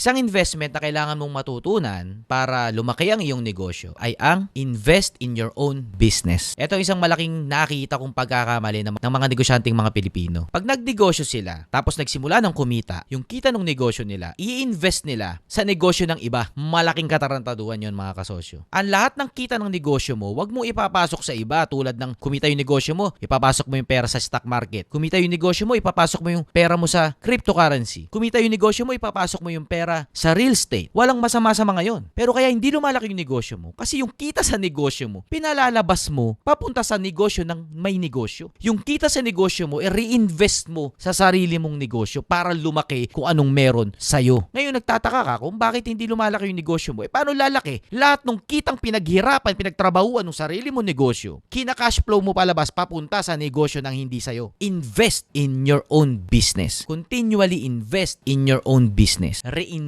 Isang investment na kailangan mong matutunan para lumaki ang iyong negosyo ay ang invest in your own business. Ito ang isang malaking nakikita kong pagkakamali ng mga negosyanteng mga Pilipino. Pag nagnegosyo sila, tapos nagsimula ng kumita, yung kita ng negosyo nila, i-invest nila sa negosyo ng iba. Malaking katarantaduhan yon mga kasosyo. Ang lahat ng kita ng negosyo mo, wag mo ipapasok sa iba tulad ng kumita yung negosyo mo, ipapasok mo yung pera sa stock market. Kumita yung negosyo mo, ipapasok mo yung pera mo sa cryptocurrency. Kumita yung negosyo mo, ipapasok mo yung pera sa real estate. Walang masama sa mga yon. Pero kaya hindi lumalaki yung negosyo mo kasi yung kita sa negosyo mo, pinalalabas mo papunta sa negosyo ng may negosyo. Yung kita sa negosyo mo, i-reinvest mo sa sarili mong negosyo para lumaki kung anong meron sa'yo. Ngayon nagtataka ka kung bakit hindi lumalaki yung negosyo mo. Eh paano lalaki? Lahat ng kitang pinaghirapan, pinagtrabahuan ng sarili mong negosyo, kina-cash flow mo palabas papunta sa negosyo ng hindi sa'yo. Invest in your own business. Continually invest in your own business. Reinvest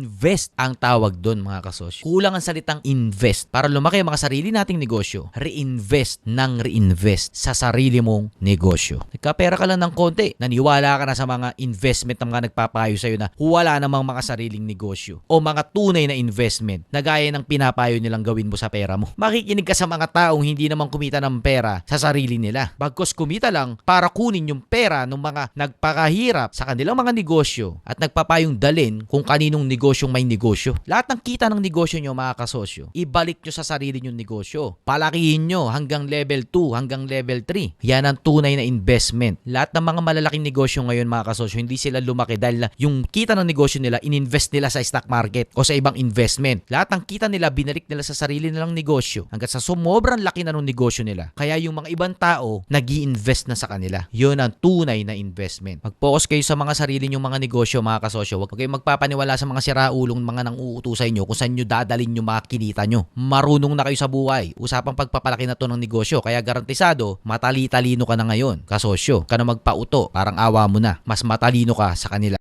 ang tawag doon mga kasosyo. Kulang ang salitang invest. Para lumaki ang mga sarili nating negosyo, reinvest ng reinvest sa sarili mong negosyo. Nagkapera ka lang ng konti, naniwala ka na sa mga investment ng mga nagpapayo sa'yo na wala namang mga sariling negosyo o mga tunay na investment na gaya ng pinapayo nilang gawin mo sa pera mo. Makikinig ka sa mga taong hindi naman kumita ng pera sa sarili nila. Bagkos kumita lang para kunin yung pera ng mga nagpakahirap sa kanilang mga negosyo at nagpapayong dalin kung kaninong negosyong may negosyo. Lahat ng kita ng negosyo nyo mga kasosyo, ibalik nyo sa sarili nyong negosyo. Palakihin nyo hanggang level 2, hanggang level 3. Yan ang tunay na investment. Lahat ng mga malalaking negosyo ngayon mga kasosyo, hindi sila lumaki dahil yung kita ng negosyo nila, ininvest nila sa stock market o sa ibang investment. Lahat ng kita nila, binalik nila sa sarili nilang negosyo hanggang sa sumobrang laki na ng negosyo nila. Kaya yung mga ibang tao, nag invest na sa kanila. Yun ang tunay na investment. Mag-focus kayo sa mga sarili nyong mga negosyo, mga kasosyo. Huwag kayong magpapaniwala sa mga siraulong mga nang uuto sa inyo kung saan nyo dadalin yung mga kinita nyo. Marunong na kayo sa buhay. Usapang pagpapalaki na to ng negosyo. Kaya garantisado, matali-talino ka na ngayon, kasosyo. Ka na magpauto, parang awa mo na. Mas matalino ka sa kanila.